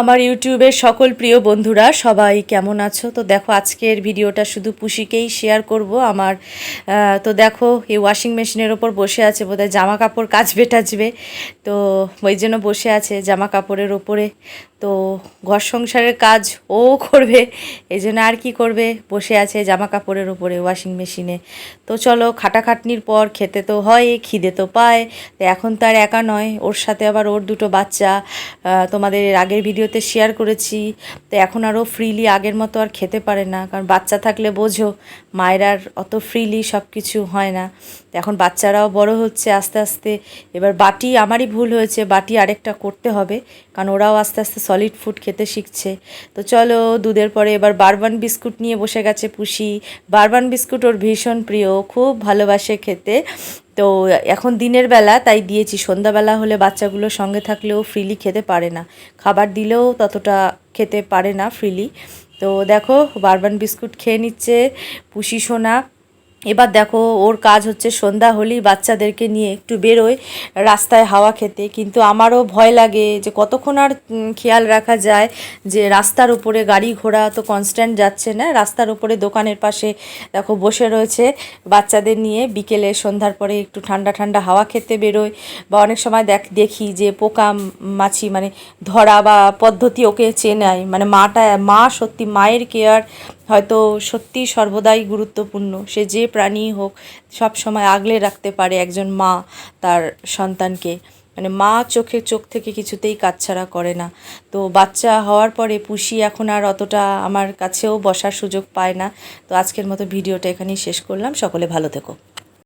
আমার ইউটিউবের সকল প্রিয় বন্ধুরা, সবাই কেমন আছো? তো দেখো, আজকের ভিডিওটা শুধু পুষিকেই শেয়ার করব। আমার তো দেখো, এই ওয়াশিং মেশিনের ওপর বসে আছে, বোধহয় জামা কাপড় কাচবে টাচবে। তো ওই জন্য বসে আছে জামা কাপড়ের ওপরে। তো ঘর সংসারের কাজ ও করবে এই জন্য আর কি করবে? বসে আছে জামা কাপড়ের ওপরে ওয়াশিং মেশিনে তো চলো, খাটাখাটনির পর খেতে তো হয়, খিদে তো পায়। তো এখন তার একা নয়, ওর সাথে আবার ওর দুটো বাচ্চা তোমাদের আগের আগের ভিডিওতে শেয়ার করেছি। তো এখন আরও ফ্রিলি আগের মতো আর খেতে পারে না। কারণ বাচ্চা থাকলে বোঝো মায়ের আর অত ফ্রিলি সব কিছু হয় না। তো এখন বাচ্চারাও বড় হচ্ছে আস্তে আস্তে। এবার বাটি আমারই ভুল হয়েছে, বাটি আরেকটা করতে হবে। কারণ ওরাও আস্তে আস্তে সলিড ফুড খেতে শিখছে। তো চলো, দুধের পরে এবার বারবান বিস্কুট নিয়ে বসে গেছে পুষি। বারবান বিস্কুট ওর ভীষণ প্রিয় খুব ভালোবাসে খেতে। তো এখন দিনের বেলা তাই দিয়েছি। সন্ধ্যাবেলা হলে বাচ্চাগুলো সঙ্গে থাকলেও ফ্রিলি খেতে পারে না। খাবার দিলেও ততটা খেতে পারে না ফ্রিলি তো দেখো, বারবান বিস্কুট খেয়ে নিচ্ছে পুষি সোনা। এবার দেখো, ওর কাজ হচ্ছে সন্ধ্যা হলেই বাচ্চাদেরকে নিয়ে একটু বেরোয় রাস্তায় হাওয়া খেতে। কিন্তু আমারও ভয় লাগে যে কতক্ষণ আর খেয়াল রাখা যায় যে রাস্তার উপরে গাড়ি ঘোড়া তো কনস্ট্যান্ট যাচ্ছে না। রাস্তার উপরে দোকানের পাশে দেখো বসে রয়েছে বাচ্চাদের নিয়ে। বিকেলে সন্ধ্যার পরে একটু ঠান্ডা ঠান্ডা হাওয়া খেতে বেরোয় বা অনেক সময় দেখ, দেখি যে পোকা মাছি মানে ধরা বা পদ্ধতি ওকে চেনায় মানে মাটা, মা সত্যি মায়ের কেয়ার হয়তো সত্যি সর্বদাই গুরুত্বপূর্ণ। সে যে প্রাণী হোক, সব সময় আগলে রাখতে পারে একজন মা তার সন্তানকে। মানে মা চোখে চোখ থেকে কিছুতেই কাছছাড়া করে না। তো বাচ্চা হওয়ার পরে পুষি এখন আর অতটা আমার কাছেও বসার সুযোগ পায় না। তো আজকের মতো ভিডিওটা এখানেই শেষ করলাম। সকলে ভালো থেকো।